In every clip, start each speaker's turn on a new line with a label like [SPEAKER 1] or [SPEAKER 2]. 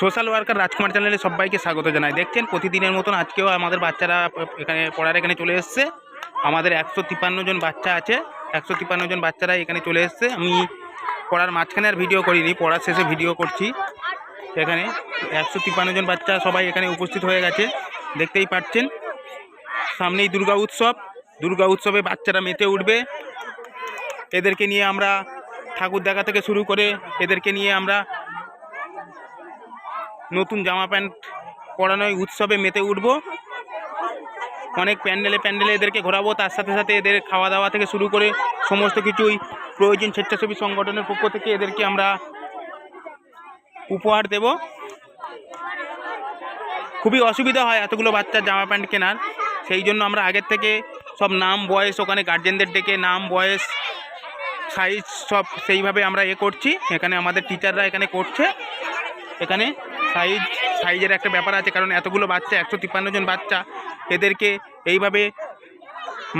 [SPEAKER 1] Social worker রাজকুমার চ্যানেলে সবাইকে স্বাগত জানাই। দেখছেন, প্রতিদিনের মতন আজকেও আমাদের বাচ্চারা এখানে পড়ার এখানে চলে এসছে। আমাদের একশো তিপ্পান্ন জন বাচ্চা আছে। একশো তিপ্পান্ন জন বাচ্চারা এখানে চলে এসছে। আমি পড়ার মাঝখানে আর ভিডিও করিনি, পড়ার শেষে ভিডিও করছি। এখানে একশো তিপ্পান্ন জন বাচ্চা সবাই এখানে উপস্থিত হয়ে গেছে। দেখতেই পাচ্ছেন, সামনেই দুর্গা উৎসব। দুর্গা উৎসবে বাচ্চারা মেতে উঠবে। এদেরকে নিয়ে আমরা ঠাকুর দেখা থেকে শুরু করে এদেরকে নিয়ে আমরা নতুন জামা প্যান্ট পরানোয় উৎসবে মেতে উঠব। অনেক প্যান্ডেলে প্যান্ডেলে এদেরকে ঘোরাবো, তার সাথে সাথে এদের খাওয়া দাওয়া থেকে শুরু করে সমস্ত কিছুই প্রয়োজন স্বেচ্ছাসেবী সংগঠনের পক্ষ থেকে এদেরকে আমরা উপহার দেব। খুবই অসুবিধা হয় এতগুলো বাচ্চার জামা প্যান্ট কেনার, সেই জন্য আমরা আগের থেকে সব নাম, বয়স, ওখানে গার্জেনদের ডেকে নাম, বয়স সাইজ সব সেইভাবে আমরা এ করছি। এখানে আমাদের টিচাররা এখানে করছে। এখানে সাইজ, সাইজের একটা ব্যাপার আছে, কারণ এতগুলো বাচ্চা, একশো তিপ্পান্ন জন বাচ্চা, এদেরকে এইভাবে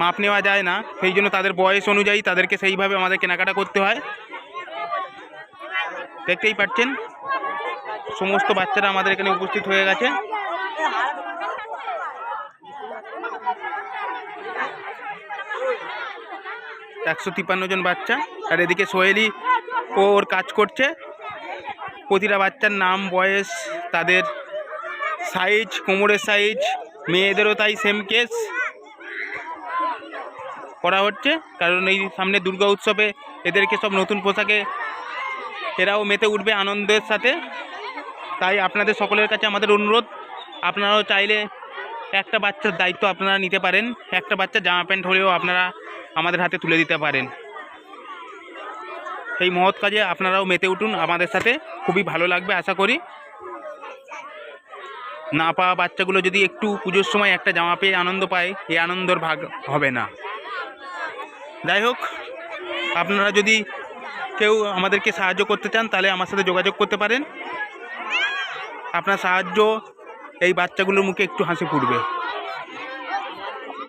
[SPEAKER 1] মাপ নেওয়া যায় না। সেই জন্য তাদের বয়স অনুযায়ী তাদেরকে সেইভাবে আমাদের কেনাকাটা করতে হয়। দেখতেই পাচ্ছেন, সমস্ত বাচ্চারা আমাদের এখানে উপস্থিত হয়ে গেছে। একশো তিপ্পান্ন জন বাচ্চা, আর এদিকে সোহেলি ওর কাজ করছে। প্রতিটা বাচ্চার নাম, বয়স, তাদের সাইজ কোমরের সাইজ মেয়েদেরও তাই সেম কেস করা হচ্ছে, কারণ এই সামনে দুর্গা উৎসবে এদেরকে সব নতুন পোশাকে এরাও মেতে উঠবে আনন্দের সাথে। তাই আপনাদের সকলের কাছে আমাদের অনুরোধ, আপনারাও চাইলে একটা বাচ্চার দায়িত্ব আপনারা নিতে পারেন, একটা বাচ্চা জামা প্যান্ট হলেও আপনারা আমাদের হাতে তুলে দিতে পারেন। এই মহৎ কাজে আপনারাও মেতে উঠুন আমাদের সাথে। খুবই ভালো লাগবে, আশা করি। না পাওয়া বাচ্চাগুলো যদি একটু পুজোর সময় একটা জামা পেয়ে আনন্দ পায় এই আনন্দর ভাগ হবে না। যাই হোক, আপনারা যদি কেউ আমাদেরকে সাহায্য করতে চান, তাহলে আমার সাথে যোগাযোগ করতে পারেন। আপনার সাহায্য এই বাচ্চাগুলোর মুখে একটু হাসি ফুটবে।